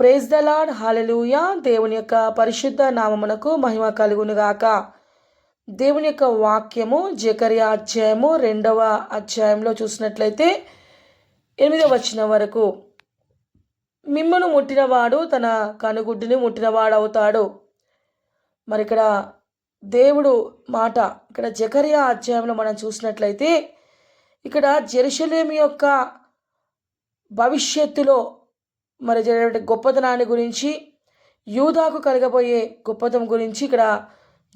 Praise the lord hallelujah దేవుని యొక్క పరిశుద్ధ నామమునకు మహిమ కలుగునుగాక. దేవుని యొక్క వాక్యము జకరియా అధ్యాయము రెండవ అధ్యాయంలో చూసినట్లయితే ఎనిమిదవ వచ్చిన వరకు. మిమ్మను ముట్టినవాడు తన కనుగుడ్డుని ముట్టినవాడు అవుతాడు మరి ఇక్కడ దేవుడు మాట ఇక్కడ జకరియా అధ్యాయంలో మనం చూసినట్లయితే ఇక్కడ జెరూసలేం యొక్క భవిష్యత్తులో మరి జరిగినటువంటి గొప్పతనాన్ని గురించి యూదాకు కలగబోయే గొప్పతనం గురించి ఇక్కడ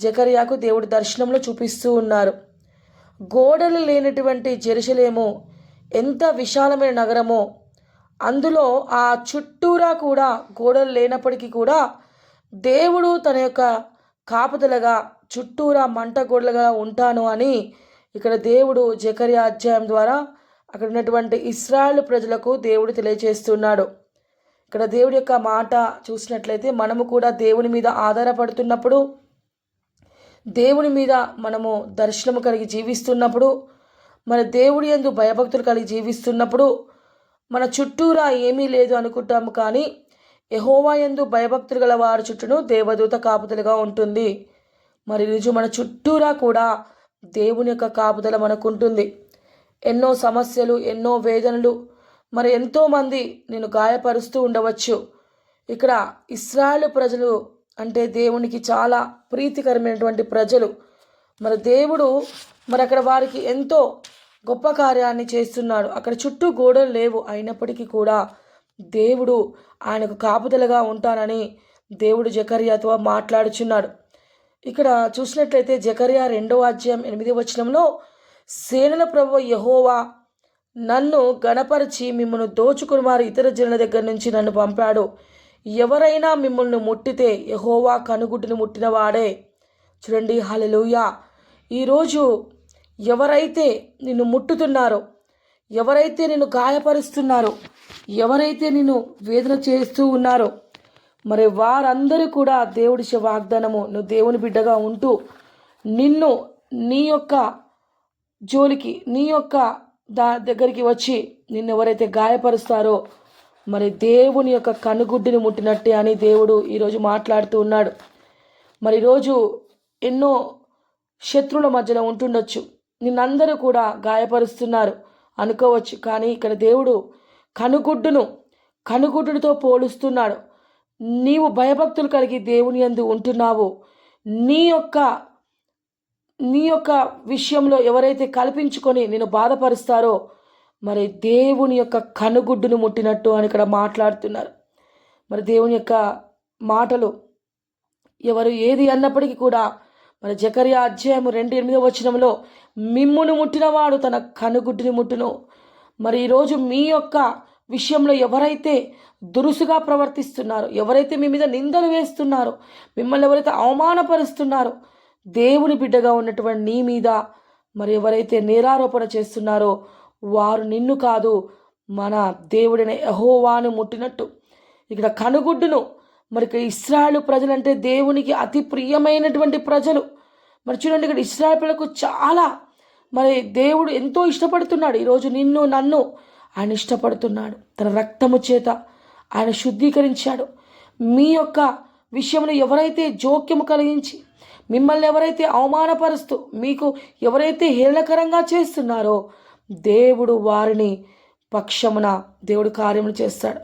జకరియాకు దేవుడి దర్శనంలో చూపిస్తూ ఉన్నారు. గోడలు లేనటువంటి జెరుసలేము ఎంత విశాలమైన నగరమో అందులో ఆ చుట్టూరా కూడా గోడలు లేనప్పటికీ కూడా దేవుడు తన యొక్క కాపుదలగా చుట్టూరా మంట గోడలుగా ఉంటాను అని ఇక్కడ దేవుడు జకరియా అధ్యాయం ద్వారా అక్కడ ఉన్నటువంటి ఇస్రాయల్ ప్రజలకు దేవుడు తెలియజేస్తున్నాడు. ఇక్కడ దేవుడి యొక్క మాట చూసినట్లయితే మనము కూడా దేవుని మీద ఆధారపడుతున్నప్పుడు దేవుని మీద మనము దర్శనము కలిగి జీవిస్తున్నప్పుడు మన దేవుడి ఎందు భయభక్తులు కలిగి జీవిస్తున్నప్పుడు మన చుట్టూరా ఏమీ లేదు అనుకుంటాము కానీ యహోవా యందు భయభక్తులు గల వారి చుట్టూను దేవదూత కాపుదలుగా ఉంటుంది. మరి రుజు మన చుట్టూరా కూడా దేవుని యొక్క కాపుదల మనకు ఉంటుంది ఎన్నో సమస్యలు ఎన్నో వేదనలు మరి ఎంతోమంది నేను గాయపరుస్తూ ఉండవచ్చు. ఇక్కడ ఇస్రాయలు ప్రజలు అంటే దేవునికి చాలా ప్రీతికరమైనటువంటి ప్రజలు. మరి దేవుడు మరి అక్కడ వారికి ఎంతో గొప్ప కార్యాన్ని చేస్తున్నాడు. అక్కడ చుట్టూ గోడలు లేవు. అయినప్పటికీ కూడా దేవుడు ఆయనకు కాపుదలగా ఉంటానని దేవుడు జకర్యాతో మాట్లాడుచున్నాడు. ఇక్కడ చూసినట్లయితే జకర్యా రెండవ అధ్యాయం ఎనిమిది వచనంలో సేనల ప్రభు యహోవా నన్ను గణపరిచి మిమ్మల్ని దోచుకుని వారు ఇతర జనుల దగ్గర నుంచి నన్ను పంపాడు. ఎవరైనా మిమ్మల్ని ముట్టితే యహోవా కనుగుడ్డుని ముట్టినవాడే. చూడండి హలలుయా ఈరోజు ఎవరైతే నిన్ను ముట్టుతున్నారో ఎవరైతే నిన్ను గాయపరుస్తున్నారో ఎవరైతే నిన్ను వేదన చేస్తూ ఉన్నారో మరి వారందరూ కూడా దేవుడి వాగ్దానము నువ్వు దేవుని బిడ్డగా ఉంటూ నిన్ను నీ యొక్క జోలికి నీ యొక్క దా దగ్గరికి వచ్చి నిన్ను ఎవరైతే గాయపరుస్తారో మరి దేవుని యొక్క కనుగుడ్డిని ముట్టినట్టే అని దేవుడు ఈరోజు మాట్లాడుతూ ఉన్నాడు. మరి ఈరోజు ఎన్నో శత్రువుల మధ్యలో ఉంటుండొచ్చు. నిన్నందరూ కూడా గాయపరుస్తున్నారు అనుకోవచ్చు. కానీ ఇక్కడ దేవుడు కనుగుడ్డును కనుగుడ్డుతో పోలుస్తున్నాడు. నీవు భయభక్తులు కలిగి దేవుని ఎందు ఉంటున్నావు. నీ యొక్క నీ యొక్క విషయంలో ఎవరైతే కల్పించుకొని నేను బాధపరుస్తారో మరి దేవుని యొక్క కనుగుడ్డును ముట్టినట్టు అని ఇక్కడ మాట్లాడుతున్నారు. మరి దేవుని యొక్క మాటలు ఎవరు ఏది అన్నప్పటికీ కూడా మరి జకర్య అధ్యాయము రెండు ఎనిమిదో వచనంలో మిమ్మును ముట్టినవాడు తన కనుగుడ్డుని ముట్టును. మరి ఈరోజు మీ యొక్క విషయంలో ఎవరైతే దురుసుగా ప్రవర్తిస్తున్నారో ఎవరైతే మీ మీద నిందలు వేస్తున్నారో మిమ్మల్ని ఎవరైతే అవమానపరుస్తున్నారో దేవుని బిడ్డగా ఉన్నటువంటి నీ మీద మరి ఎవరైతే నేరారోపణ చేస్తున్నారో వారు నిన్ను కాదు మన దేవుడైన యహోవాను ముట్టినట్టు. ఇక్కడ కనుగుడ్డును. మరి ఇక్కడ ఇస్రాయలు ప్రజలంటే దేవునికి అతి ప్రియమైనటువంటి ప్రజలు. మరి చూడండి ఇక్కడ ఇస్రాయల్ ప్రజలకు చాలా మరి దేవుడు ఎంతో ఇష్టపడుతున్నాడు. ఈరోజు నిన్ను నన్ను ఆయన ఇష్టపడుతున్నాడు. తన రక్తము చేత ఆయన శుద్ధీకరించాడు. మీ యొక్క విషయంలో ఎవరైతే జోక్యము కలిగించి మిమ్మల్ని ఎవరైతే అవమానపరుస్తూ మీకు ఎవరైతే హేళనకరంగా చేస్తున్నారో దేవుడు వారిని పక్షమున దేవుడు కార్యములు చేస్తాడు.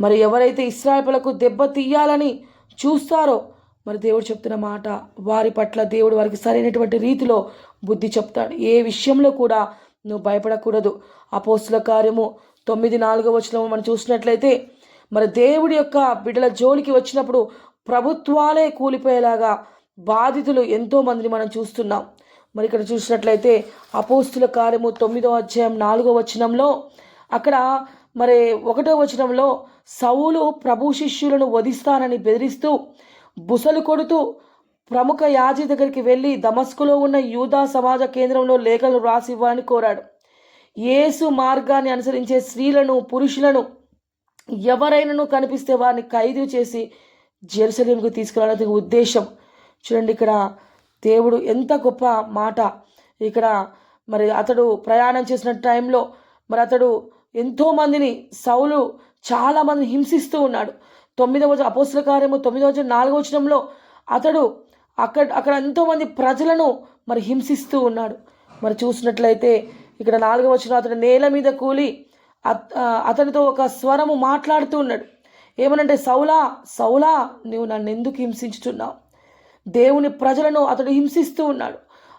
మరి ఎవరైతే ఇస్రాయపులకు దెబ్బ తీయాలని చూస్తారో మరి దేవుడు చెప్తున్న మాట వారి పట్ల దేవుడు వారికి సరైనటువంటి రీతిలో బుద్ధి చెప్తాడు. ఏ విషయంలో కూడా నువ్వు భయపడకూడదు. అపోస్తుల కార్యము తొమ్మిది నాలుగో వచ్చిన మనం చూసినట్లయితే మరి దేవుడి యొక్క బిడ్డల జోలికి వచ్చినప్పుడు ప్రభుత్వాలే కూలిపోయేలాగా బాధితులు ఎంతో మందిని మనం చూస్తున్నాం. మరి ఇక్కడ చూసినట్లయితే అపోస్తుల కార్యము తొమ్మిదో అధ్యాయం నాలుగో వచనంలో అక్కడ మరి ఒకటో వచనంలో సౌలు ప్రభు శిష్యులను వధిస్తానని బెదిరిస్తూ బుసలు కొడుతూ ప్రముఖ యాజీ దగ్గరికి వెళ్ళి దమస్కులో ఉన్న యూదా సమాజ కేంద్రంలో లేఖలు రాసి ఇవ్వాలని కోరాడు. యేసు మార్గాన్ని అనుసరించే స్త్రీలను పురుషులను ఎవరైనాను కనిపిస్తే వారిని ఖైదు చేసి జెరూసలేంకు తీసుకురావడానికి ఉద్దేశం చూడండి ఇక్కడ దేవుడు ఎంత గొప్ప మాట. ఇక్కడ మరి అతడు ప్రయాణం చేసిన టైంలో మరి అతడు ఎంతోమందిని సౌలు చాలామందిని హింసిస్తూ ఉన్నాడు. తొమ్మిదవ అపోసల కార్యము తొమ్మిదవ రోజు నాలుగవ వచనంలో అతడు అక్కడ అక్కడ ఎంతోమంది ప్రజలను మరి హింసిస్తూ ఉన్నాడు. మరి చూసినట్లయితే ఇక్కడ నాలుగవ వచనం అతడు నేల మీద కూలి అత్- అతనితో ఒక స్వరము మాట్లాడుతూ ఉన్నాడు. ఏమనంటే సౌలా సౌలా నువ్వు నన్ను ఎందుకు హింసించుతున్నావు దేవుని ప్రజలను అతడు హింసిస్తూ ఉన్నాడు.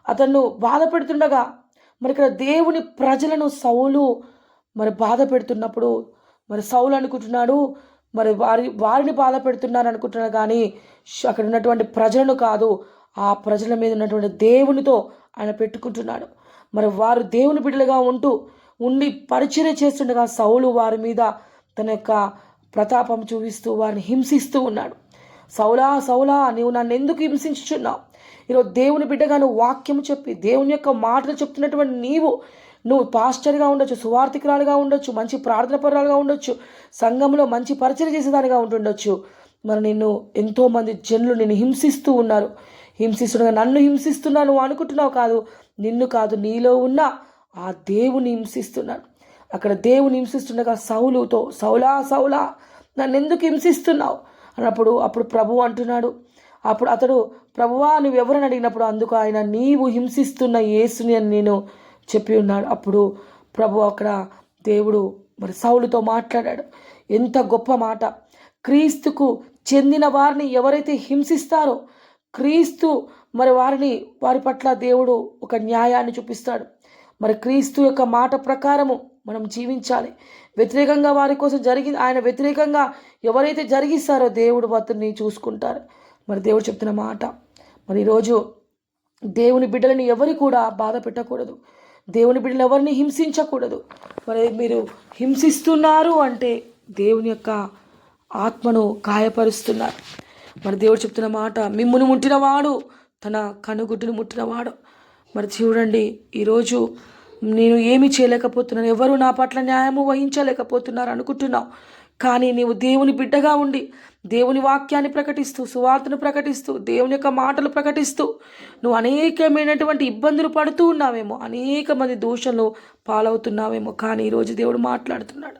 అతను బాధ పెడుతుండగా మరి ఇక్కడ దేవుని ప్రజలను సౌలు మరి బాధ పెడుతున్నప్పుడు మరి సౌలు అనుకుంటున్నాడు మరి వారి వారిని బాధ పెడుతున్నాను అనుకుంటున్నాడు కానీ అక్కడ ఉన్నటువంటి ప్రజలను కాదు ఆ ప్రజల మీద ఉన్నటువంటి దేవునితో ఆయన పెట్టుకుంటున్నాడు. మరి వారు దేవుని బిడ్డలుగా ఉంటూ ఉండి పరిచయం చేస్తుండగా సౌలు వారి మీద తన యొక్క ప్రతాపం చూపిస్తూ వారిని హింసిస్తూ ఉన్నాడు. సౌలా సౌలా నీవు నన్ను ఎందుకు హింసించుచున్నావు? ఈరోజు దేవుని బిడ్డగా నువ్వు వాక్యం చెప్పి దేవుని యొక్క మాటలు చెప్తున్నటువంటి నీవు నువ్వు పాస్టర్గా ఉండొచ్చు సువార్థికురాలుగా ఉండొచ్చు మంచి ప్రార్థన పరాలుగా ఉండొచ్చు సంఘంలో మంచి పరిచయం చేసేదానిగా ఉంటుండొచ్చు. మరి నిన్ను ఎంతోమంది జనులు నిన్ను హింసిస్తూ ఉన్నారు. హింసిస్తుండగా నన్ను హింసిస్తున్నాను నువ్వు అనుకుంటున్నావు కాదు. నిన్ను కాదు నీలో ఉన్న ఆ దేవుని హింసిస్తున్నాడు. అక్కడ దేవుని హింసిస్తుండగా సౌలుతో సౌలా సౌలా నన్ను ఎందుకు హింసిస్తున్నావు? అన్నప్పుడు అప్పుడు ప్రభు అంటున్నాడు. అప్పుడు అతడు ప్రభువా నువ్వు ఎవరని అడిగినప్పుడు అందుకు ఆయన నీవు హింసిస్తున్న యేసుని అని నేను చెప్పి ఉన్నాడు. అప్పుడు ప్రభు అక్కడ దేవుడు మరి సౌలుతో మాట్లాడాడు. ఎంత గొప్ప మాట. క్రీస్తుకు చెందిన వారిని ఎవరైతే హింసిస్తారో క్రీస్తు మరి వారిని వారి పట్ల దేవుడు ఒక న్యాయాన్ని చూపిస్తాడు. మరి క్రీస్తు యొక్క మాట ప్రకారము మనం జీవించాలి. వ్యతిరేకంగా వారి కోసం జరిగింది. ఆయన వ్యతిరేకంగా ఎవరైతే జరిగిస్తారో దేవుడు అతన్ని చూసుకుంటారు. మరి దేవుడు చెప్తున్న మాట. మరి ఈరోజు దేవుని బిడ్డలని ఎవరి కూడా బాధ పెట్టకూడదు. దేవుని బిడ్డలు ఎవరిని హింసించకూడదు. మరి మీరు హింసిస్తున్నారు అంటే దేవుని యొక్క ఆత్మను గాయపరుస్తున్నారు. మరి దేవుడు చెప్తున్న మాట మిమ్మును ముట్టినవాడు తన కనుగుడ్డును ముట్టినవాడు. మరి చూడండి ఈరోజు నేను ఏమి చేయలేకపోతున్నాను. ఎవరు నా పట్ల న్యాయము వహించలేకపోతున్నారు అనుకుంటున్నావు. కానీ నీవు దేవుని బిడ్డగా ఉండి దేవుని వాక్యాన్ని ప్రకటిస్తూ సువార్తను ప్రకటిస్తూ దేవుని యొక్క మాటలు ప్రకటిస్తూ నువ్వు అనేకమైనటువంటి ఇబ్బందులు పడుతూ ఉన్నావేమో. అనేక మంది దోషంలో పాలవుతున్నావేమో. కానీ ఈరోజు దేవుడు మాట్లాడుతున్నాడు.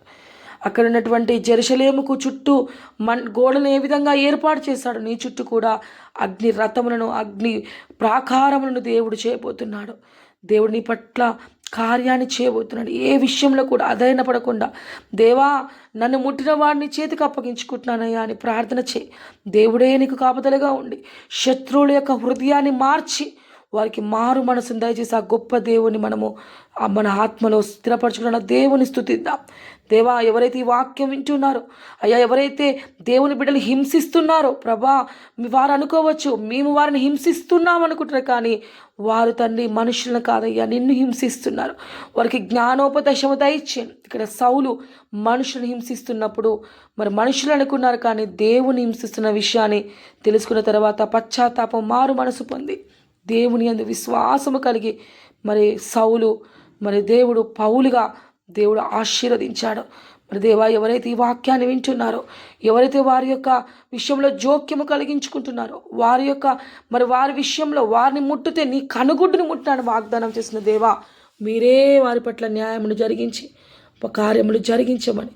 అక్కడ ఉన్నటువంటి జెరూసలేముకు చుట్టూ మన్ గోడలను ఏ విధంగా ఏర్పాటు చేశాడు నీ చుట్టూ కూడా అగ్ని రథములను అగ్ని ప్రాకారములను దేవుడు చేయబోతున్నాడు. దేవుడు నీ పట్ల కార్యాన్ని చేయబోతున్నాడు. ఏ విషయంలో కూడా అధైర్య పడకుండా దేవా నన్ను ముట్టిన వాడిని చేతికి అప్పగించుకుంటున్నానయ్యా అని ప్రార్థన చేయి. దేవుడే నీకు కాపుదలుగా ఉండి శత్రువుల యొక్క హృదయాన్ని మార్చి వారికి మారు మనసును దయచేసి ఆ గొప్ప దేవుని మనము మన ఆత్మలో స్థిరపరచుకున్న దేవుని స్థుతిద్దాం. దేవా ఎవరైతే ఈ వాక్యం వింటున్నారో అయ్యా ఎవరైతే దేవుని బిడ్డలు హింసిస్తున్నారో ప్రభా వారు అనుకోవచ్చు మేము వారిని హింసిస్తున్నాం అనుకుంటారు కానీ వారు తండ్రి మనుషులను కాదయ్యా నిన్ను హింసిస్తున్నారు. వారికి జ్ఞానోపదేశము దయచేయండి. ఇక్కడ సౌలు మనుషులను హింసిస్తున్నప్పుడు మరి మనుషులు అనుకున్నారు కానీ దేవుని హింసిస్తున్న విషయాన్ని తెలుసుకున్న తర్వాత పశ్చాత్తాపం మారు మనసు పొంది దేవుని అందు విశ్వాసము కలిగి మరి సౌలు మరి దేవుడు పౌలుగా దేవుడు ఆశీర్వదించాడు. మరి దేవా ఎవరైతే ఈ వాక్యాన్ని వింటున్నారో ఎవరైతే వారి యొక్క విషయంలో జోక్యము కలిగించుకుంటున్నారో వారి యొక్క మరి వారి విషయంలో వారిని ముట్టితే నీ కనుగుడ్డుని ముట్టినాడు వాగ్దానం చేసిన దేవా మీరే వారి పట్ల న్యాయమును జరిగించి కార్యములు జరిగించమని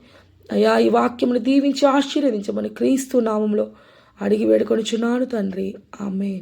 అయ్యా ఈ వాక్యమును దీవించి ఆశీర్వదించమని క్రీస్తు నామంలో అడిగి వేడుకొనిచున్నాను తండ్రి. ఆమె